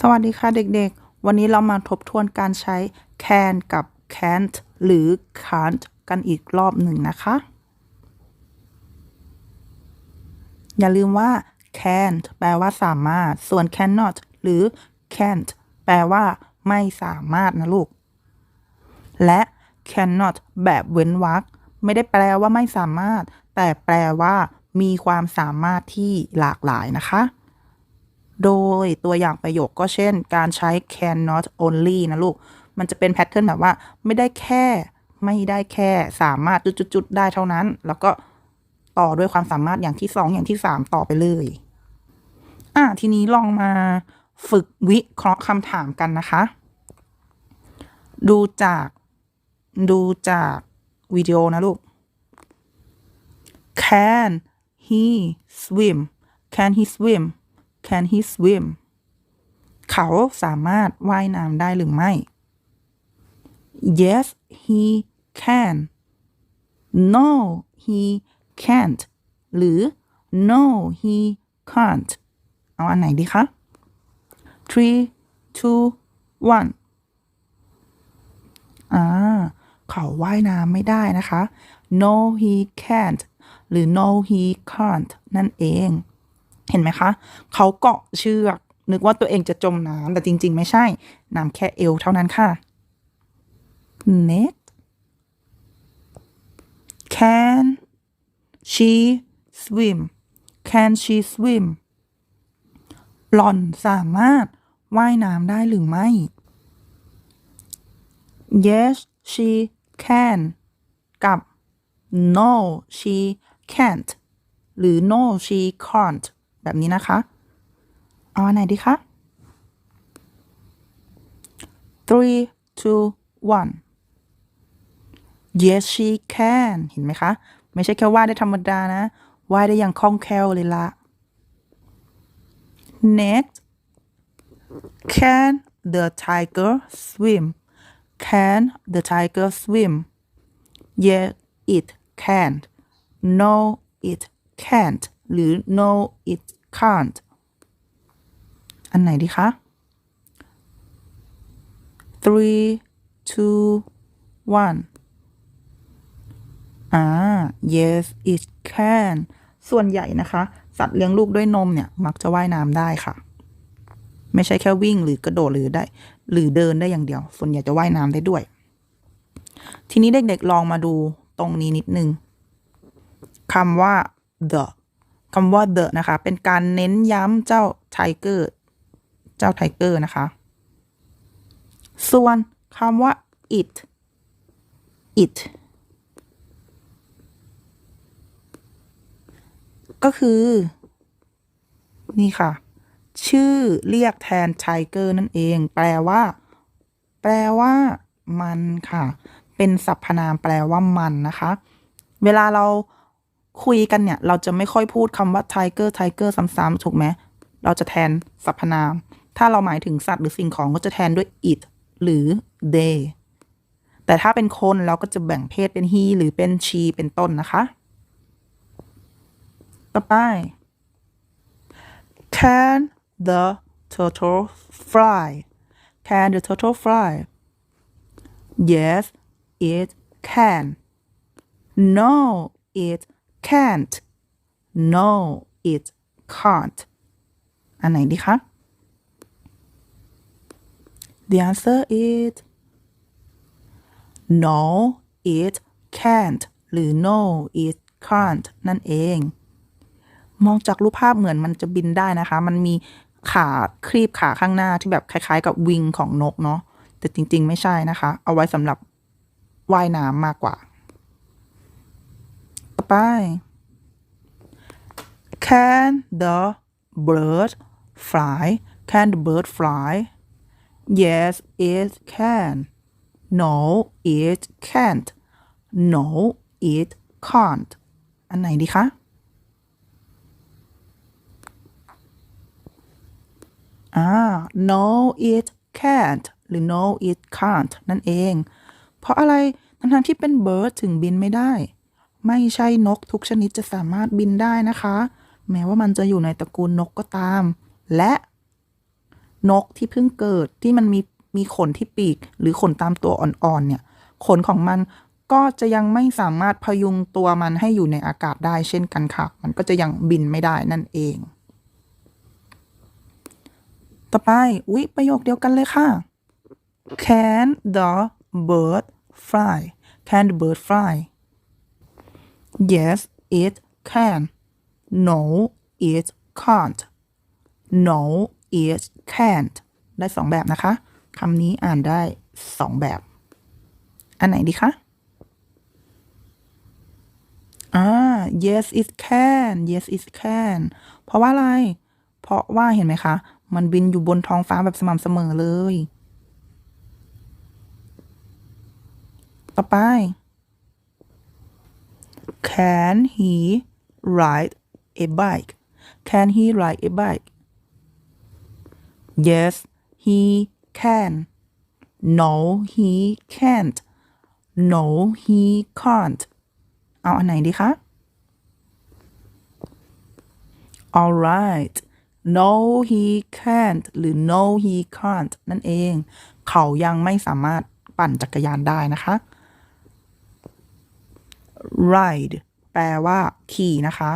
สวัสดีค่ะเด็กๆ วันนี้เรามาทบทวนการใช้ can กับ can't หรือ can't กันอีกรอบหนึ่งนะคะ อย่าลืมว่า can't แปลว่าสามารถ ส่วน cannot หรือ can't แปลว่า ไม่สามารถนะลูก และ cannot แบบเว้นวรรคไม่ได้แปลว่าไม่สามารถ แต่แปลว่า มีความสามารถที่หลากหลายนะคะ โดยตัวอย่างประโยคก็เช่น การใช้ cannot only นะลูก มันจะเป็นแพทเทิร์นแบบว่าไม่ได้แค่ไม่ได้แค่สามารถจุดๆได้เท่านั้น แล้วก็ต่อด้วยความสามารถอย่างที่สองอย่างที่สามต่อไปเลย อะทีนี้ลองมาฝึกวิเคราะห์คำถามกันนะคะ ดูจากดูจากวิดีโอนะลูก Can he swim Can he swim Can he swim เขาสามารถว่ายน้ำได้หรือไม่ Yes he can No he can't หรือ No he can't เอาอันไหนดีคะ three two one อ่า เขาว่ายน้ำไม่ได้นะคะ no he can't หรือ no he can't นั่นเอง เห็นไหมคะ เขาเกาะเชือก นึกว่าตัวเองจะจมน้ำแต่จริง ๆ ไม่ใช่ น้ำแค่เอวเท่านั้นค่ะ next can she swim can she swim หล่อนสามารถว่ายน้ำได้หรือไม่ yes she can กับ no she can't หรือ no she can't แบบนี้นะคะ เอาอันไหนดีคะ three two one yes she can เห็นไหมคะ ไม่ใช่แค่ว่ายได้ธรรมดานะ ว่ายได้อย่างคล่องแคล่วเลยละ next can the tiger swim can the tiger swim yes it can no it can't หรือ no it can't อันไหนดีคะ three two one อ่า yes it can ส่วนใหญ่นะคะ สัตว์เลี้ยงลูกด้วยนมเนี่ย มักจะว่ายน้ำได้ค่ะ ไม่ใช่แค่วิ่งหรือกระโดดหรือได้ หรือเดินได้อย่างเดียว ส่วนใหญ่จะว่ายน้ำได้ด้วย ทีนี้เด็กๆลองมาดูตรงนี้นิดนึงคำว่า the คำว่า the นะคะ เป็นการเน้นย้ำเจ้า tiger เจ้า tiger นะคะ ส่วนคำว่า it it ก็คือ นี่ค่ะ ชื่อเรียกแทน tiger นั่นเอง แปลว่า แปลว่า มันค่ะ เป็นสรรพนามแปลว่ามันนะคะ เวลาเรา คุยกันเนี่ย เราจะไม่ค่อยพูดคำว่า tiger tiger ซ้ำๆถูกไหมเราจะแทนสรรพนาม ถ้าเราหมายถึงสัตว์หรือสิ่งของก็จะแทนด้วย it หรือ they แต่ถ้าเป็นคนเราก็จะแบ่งเพศเป็น he หรือเป็น she เป็นต้นนะคะ ต่อไป can the turtle fly can the turtle fly yes it can no it can't no it can't อันไหนดีคะ The answer is no it can't หรือ no it can't นั่นเอง มองจากรูปภาพเหมือนมันจะบินได้นะคะ มันมีขาครีบขาข้างหน้าที่แบบคล้าย ๆ กับวิงของนกเนาะแต่จริง ๆ ไม่ใช่นะคะ เอาไว้สำหรับว่ายน้ำมากกว่า ไป Can the bird fly Can the bird fly Yes it can No it can't No it can't อันไหนดีคะอ่า no it can't หรือ no it can't นั่นเอง เพราะอะไรทั้งๆที่เป็น bird ถึงบินไม่ได้ ไม่ใช่นกทุกชนิดจะสามารถบินได้นะคะ แม้ว่ามันจะอยู่ในตระกูลนกก็ตาม และนกที่เพิ่งเกิดที่มันมีมีขนที่ปีก หรือขนตามตัวอ่อนๆเนี่ย ขนของมันก็จะยังไม่สามารถพยุงตัวมันให้อยู่ในอากาศได้เช่นกันค่ะ มันก็จะยังบินไม่ได้นั่นเอง ต่อไปอุ๊ยประโยคเดียวกันเลยค่ะ Can the bird fly Can the bird fly Yes it can No it can't No it can't ได้สองแบบนะคะคำนี้อ่านได้สองแบบ อันไหนดีคะอ่า yes it can yes it can เพราะว่าอะไร เพราะว่าเห็นไหมคะ มันบินอยู่บนท้องฟ้าแบบสม่ำเสมอเลย ต่อไป Can he ride a bike Can he ride a bike Yes he can No he can't No he can't เอาอันไหนดีคะ alright no he can't หรือ no he can't นั่นเอง เขายังไม่สามารถปั่นจักรยานได้นะคะ ride แปลว่าขี่นะคะ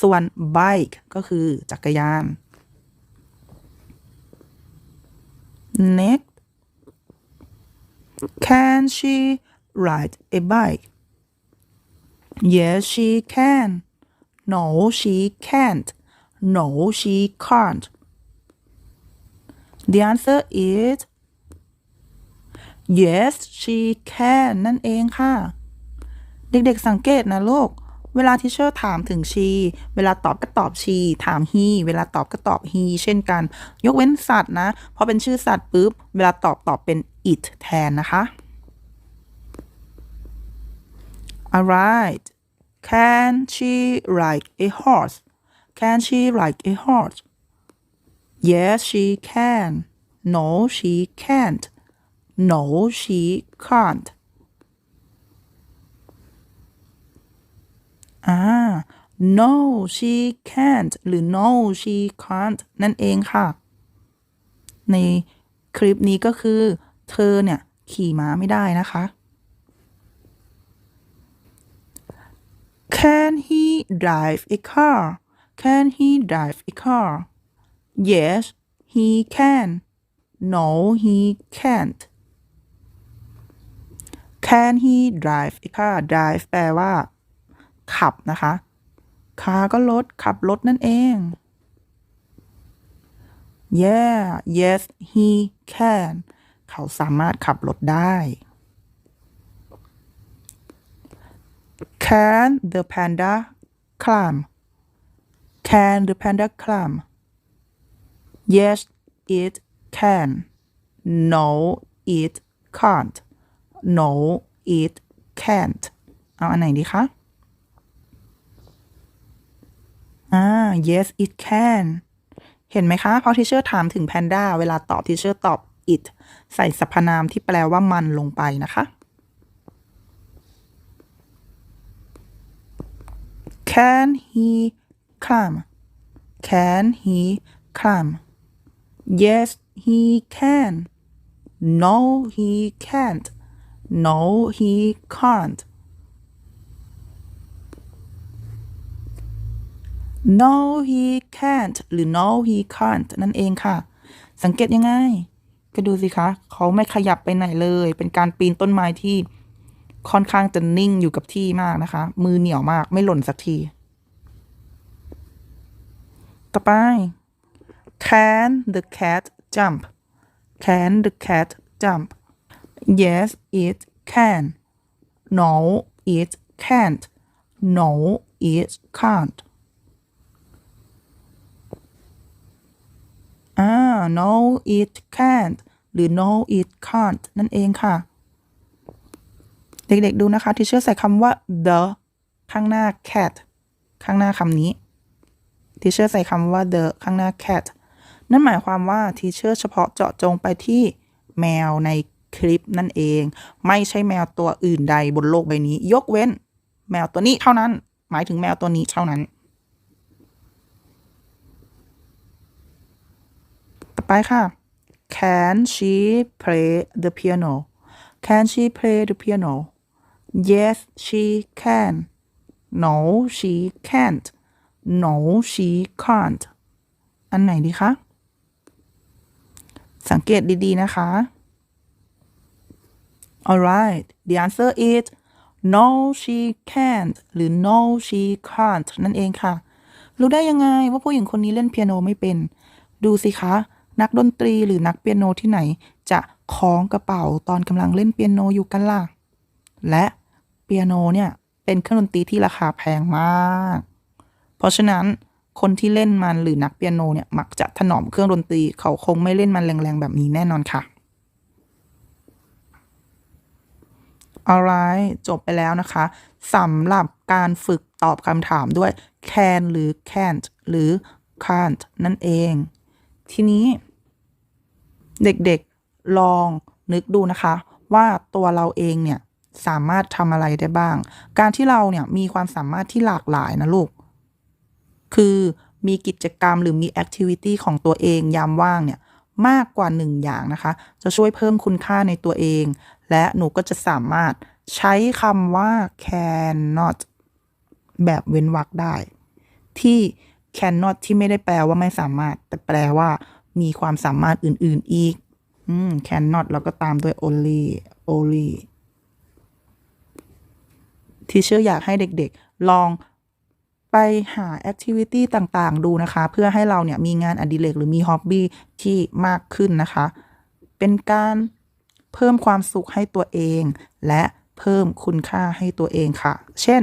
ส่วน bike ก็คือจักรยาน next can she ride a bike Yes, she can. No, she can't. No, she can't. The answer is yes, she can นั่นเองค่ะ เด็กๆสังเกตนะลูก เวลาที่เชอร์ถามถึง she เวลาตอบก็ตอบ she ถาม he เวลาตอบก็ตอบ he เช่นกัน ยกเว้นสัตว์นะพอเป็นชื่อสัตว์ปุ๊บ เวลาตอบตอบเป็น it แทนนะคะ Alright. Can she ride a horse? Can she ride a horse? Yes, she can. No, she can't. No, she can't. อ่า no she can't หรือ no she can't นั่นเองค่ะ ในคลิปนี้ก็คือ เธอเนี่ย ขี่ม้าไม่ได้นะคะ Can he drive a car? Can he drive a car? Yes, he can. No, he can't. Can he drive a car? Drive แปลว่า ขับนะคะ car ก็รถขับรถนั่นเอง Yeah, yes, he can. เขาสามารถขับรถได้ Can the panda climb? Can the panda climb? Yes, it can. No, it can't. No, it can't. เอาอันไหนดีคะ อ่า yes it can เห็นไหมคะพอทีเชอร์ถามถึงแพนด้าเวลาตอบทีเชอร์ตอบ it ใส่สรรพนามที่แปลว่ามันลงไปนะคะ Can he climb? Can he climb? Yes, he can. No, he can't. No, he can't. No, he can't หรือ no, he can't นั่นเองค่ะ สังเกตยังไง ก็ดูสิคะ เขาไม่ขยับไปไหนเลย เป็นการปีนต้นไม้ที่ค่อนข้างจะนิ่งอยู่กับที่มากนะคะ มือเหนียวมากไม่หล่นสักที ต่อไป Can the cat jump Can the cat jump Yes it can No it can't No it can't อ่า no it can't หรือ no it can't นั่นเองค่ะ เด็กๆดูนะคะ ที่เชื่อใส่คำว่า the ข้างหน้า cat ข้างหน้าคำนี้ทีเชอร์ใส่คำว่า the ข้างหน้า cat นั่นหมายความว่าทีเชอร์เฉพาะเจาะจงไปที่แมวในคลิปนั่นเอง ไม่ใช่แมวตัวอื่นใดบนโลกใบนี้ ยกเว้น แมวตัวนี้เท่านั้น หมายถึงแมวตัวนี้เท่านั้น ต่อ ไปค่ะ Can she play the piano Can she play the piano Yes she can No she can't No she can't อันไหนดีคะ สังเกตดีๆนะคะ alright the answer is no she can't หรือ no she can't นั่นเองค่ะ รู้ได้ยังไงว่าผู้หญิงคนนี้เล่นเปียโนไม่เป็น ดูสิคะ นักดนตรีหรือนักเปียโนที่ไหน จะคล้องกระเป๋าตอนกำลังเล่นเปียโนอยู่กันล่ะ และเปียโนเนี่ยเป็นเครื่องดนตรีที่ราคาแพงมาก เพราะฉะนั้นคนที่เล่นมันหรือนักเปียโนเนี่ยมักจะถนอมเครื่องดนตรีเขาคงไม่เล่นมันแรงๆแบบนี้แน่นอนค่ะ alright จบไปแล้วนะคะสำหรับการฝึกตอบคำถามด้วย can หรือ can't หรือ can't นั่นเอง ทีนี้ เด็กๆลองนึกดูนะคะ ว่าตัวเราเองเนี่ยสามารถทำอะไรได้บ้าง การที่เราเนี่ยมีความสามารถที่หลากหลายนะลูก คือมีกิจกรรมหรือมีแอคทิวิตี้ของตัวเองยามว่างเนี่ยมากกว่าหนึ่งอย่างนะคะ จะช่วยเพิ่มคุณค่าในตัวเอง และหนูก็จะสามารถใช้คำว่า cannot แบบเว้นวรรคได้ ที่ cannot ที่ไม่ได้แปลว่าไม่สามารถ แต่แปลว่า มีความสามารถอื่น ๆ อีก อืม cannot แล้วก็ตามด้วย only only ที่เชื่ออยากให้เด็ก ๆ ลองไปหาแอคทิวิตี้ต่าง ๆ ดูนะคะ เพื่อให้เราเนี่ยมีงานอดิเรกหรือมีฮ็อบบี้ที่มากขึ้นนะคะ เป็นการเพิ่มความสุขให้ตัวเอง และเพิ่มคุณค่าให้ตัวเองค่ะ เช่น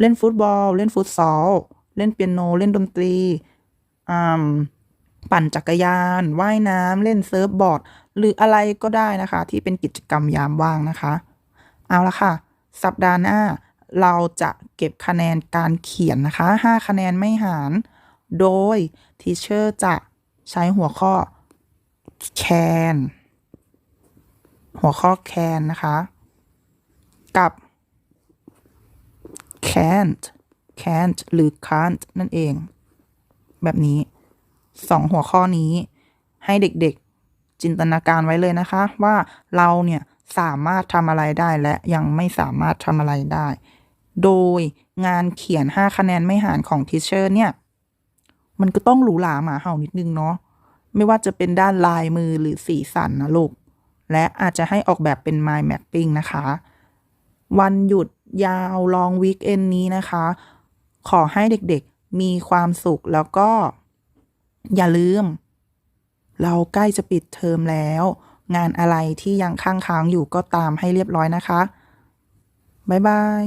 เล่นฟุตบอล เล่นฟุตซอล เล่นเปียโน เล่นดนตรีอืม ปั่นจักรยาน ว่ายน้ำเล่นเซิร์ฟบอร์ด หรืออะไรก็ได้นะคะ ที่เป็นกิจกรรมยามว่างนะคะ เอาละค่ะ สัปดาห์หน้า เราจะเก็บคะแนนการเขียนนะคะ 5 คะแนนไม่หาร โดยทีเชอร์จะใช้หัวข้อ can หัวข้อ can นะคะ กับ can't can't หรือ can't นั่นเอง แบบนี้ สองหัวข้อนี้ ให้เด็กๆจินตนาการไว้เลยนะคะ ว่าเราเนี่ยสามารถทำอะไรได้และยังไม่สามารถทำอะไรได้ โดยงานเขียน 5 คะแนนไม่หารของทีเชอร์เนี่ย มันก็ต้องหรูหราหมาเห่านิดนึงเนาะไม่ว่าจะเป็นด้านลายมือหรือสีสันนะลูก และอาจจะให้ออกแบบเป็น mind mapping นะคะ วันหยุดยาวลองวีคเอนนี้นะคะ ขอให้เด็กๆมีความสุขแล้วก็ อย่าลืม เราใกล้จะปิดเทอมแล้ว งานอะไรที่ยังค้างค้างอยู่ก็ตามให้เรียบร้อยนะคะ บ๊ายบาย